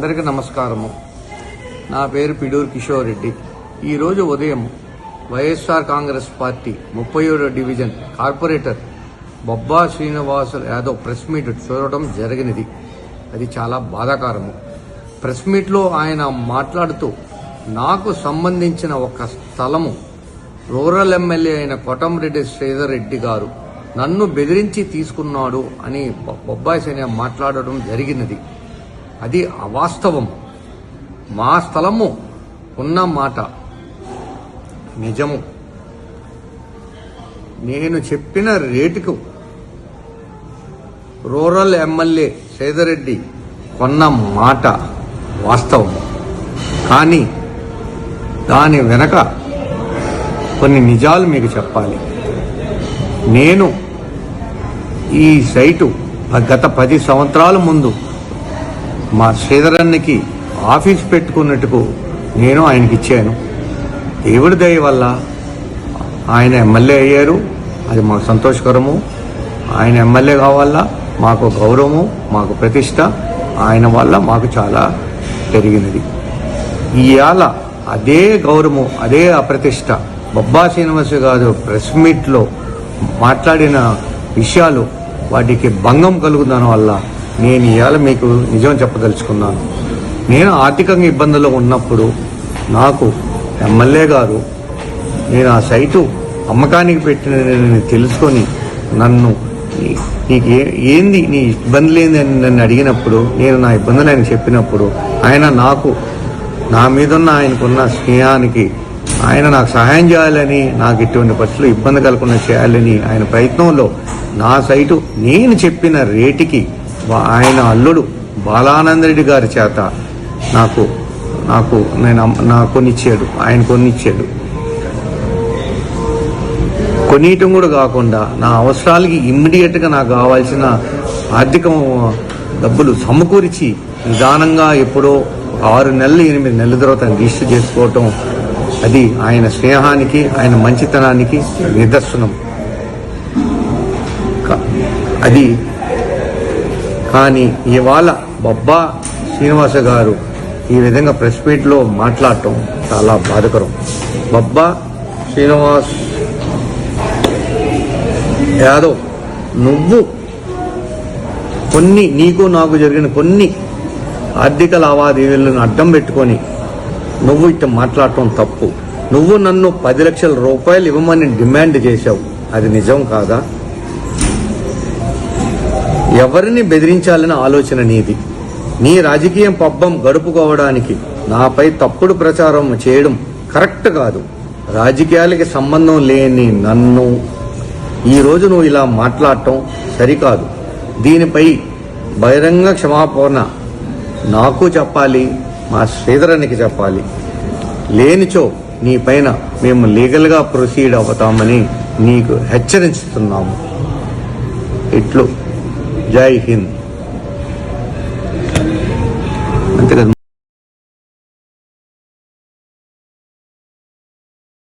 అందరికీ నమస్కారము. నా పేరు పిడూరు కిషోర్ రెడ్డి. ఈరోజు ఉదయం వైఎస్ఆర్ కాంగ్రెస్ పార్టీ ముప్పై ఏడో division corporator Bobba Srinivasa Yadav press meet చూడటం జరిగినది. అది చాలా బాధాకరము. ప్రెస్ మీట్లో ఆయన మాట్లాడుతూ నాకు సంబంధించిన ఒక స్థలము రూరల్ ఎమ్మెల్యే అయిన కొటంరెడ్డి శ్రీధర్ రెడ్డి గారు నన్ను బెదిరించి తీసుకున్నాడు అని బొబ్బాయి సైన్య మాట్లాడడం జరిగినది. అది అవాస్తవం మా స్థలము ఉన్న మాట నిజము. నేను చెప్పిన రేటుకు రూరల్ ఎమ్మెల్యే సేదరెడ్డి కొన్న మాట వాస్తవం కానీ దాని వెనక కొన్ని నిజాలు మీకు చెప్పాలి. నేను ఈ సైటు గత పది సంవత్సరాల ముందు మా శ్రీధరన్నకి ఆఫీస్ పెట్టుకున్నట్టుకు నేను ఆయనకి ఇచ్చాను. దేవుడి దయ వల్ల ఆయన ఎమ్మెల్యే అయ్యారు. అది మాకు సంతోషకరము. ఆయన ఎమ్మెల్యే కావాలా మాకు గౌరవము మాకు ప్రతిష్ట. ఆయన వల్ల మాకు చాలా పెరిగినది ఇవాళ అదే గౌరవము అదే అప్రతిష్ట. బొబ్బా శ్రీనివాస గారు ప్రెస్ మీట్లో మాట్లాడిన విషయాలు వాటికి భంగం కలుగుదాని వల్ల నేను ఇవాళ మీకు నిజం చెప్పదలుచుకున్నాను. నేను ఆర్థికంగా ఇబ్బందుల్లో ఉన్నప్పుడు నాకు ఎమ్మెల్యే గారు నేను ఆ సైటు అమ్మకానికి పెట్టిన తెలుసుకొని నన్ను నీకు ఏంది నీ ఇబ్బంది లేని అని నన్ను అడిగినప్పుడు నేను నా ఇబ్బందులు ఆయన చెప్పినప్పుడు ఆయన నాకు నా మీదున్న ఆయనకున్న స్నేహానికి ఆయన నాకు సహాయం చేయాలని నాకు ఇటువంటి పరిస్థితులు ఇబ్బంది కలగకుండా చేయాలని ఆయన ప్రయత్నంలో నా సైటు నేను చెప్పిన రేటుకి ఆయన అల్లుడు బాలానంద రెడ్డి గారి చేత నాకు నాకు నేను నా నాకు కొనిచ్చాడు ఆయన కొనిచ్చాడు. కొనియటం కూడా కాకుండా నా అవసరాలకి ఇమ్మీడియట్గా నాకు కావాల్సిన ఆర్థిక డబ్బులు సమకూర్చి నిదానంగా ఎప్పుడో ఆరు నెలలు ఎనిమిది నెలల తర్వాత రిజిస్టర్ చేసుకోవటం అది ఆయన స్నేహానికి ఆయన మంచితనానికి నిదర్శనం. అది కానీ ఇవాళ బొబ్బా శ్రీనివాస గారు ఈ విధంగా ప్రెస్ మీట్లో మాట్లాడటం చాలా బాధకరం. బొబ్బా శ్రీనివాస్ యాదవ్ నువ్వు కొన్ని నీకు నాకు జరిగిన కొన్ని ఆర్థిక లావాదేవీలను అడ్డం పెట్టుకొని నువ్వు ఇట్లా మాట్లాడటం తప్పు. నువ్వు నన్ను పది లక్షల రూపాయలు ఇవ్వమని డిమాండ్ చేశావు. అది నిజం కాదా? ఎవరిని బెదిరించాలన్న ఆలోచన నీది. నీ రాజకీయం పబ్బం గడుపుకోవడానికి నాపై తప్పుడు ప్రచారం చేయడం కరెక్ట్ కాదు. రాజకీయాలకి సంబంధం లేని నన్ను ఈ రోజు నువ్వు ఇలా మాట్లాడటం సరికాదు. దీనిపై బహిరంగ క్షమాపణ నాకు చెప్పాలి మా శ్రీధరానికి చెప్పాలి. లేనిచో నీ పైన మేము లీగల్గా ప్రొసీడ్ అవుతామని నీకు హెచ్చరిస్తున్నాము. ఇట్లు. జై హింద్.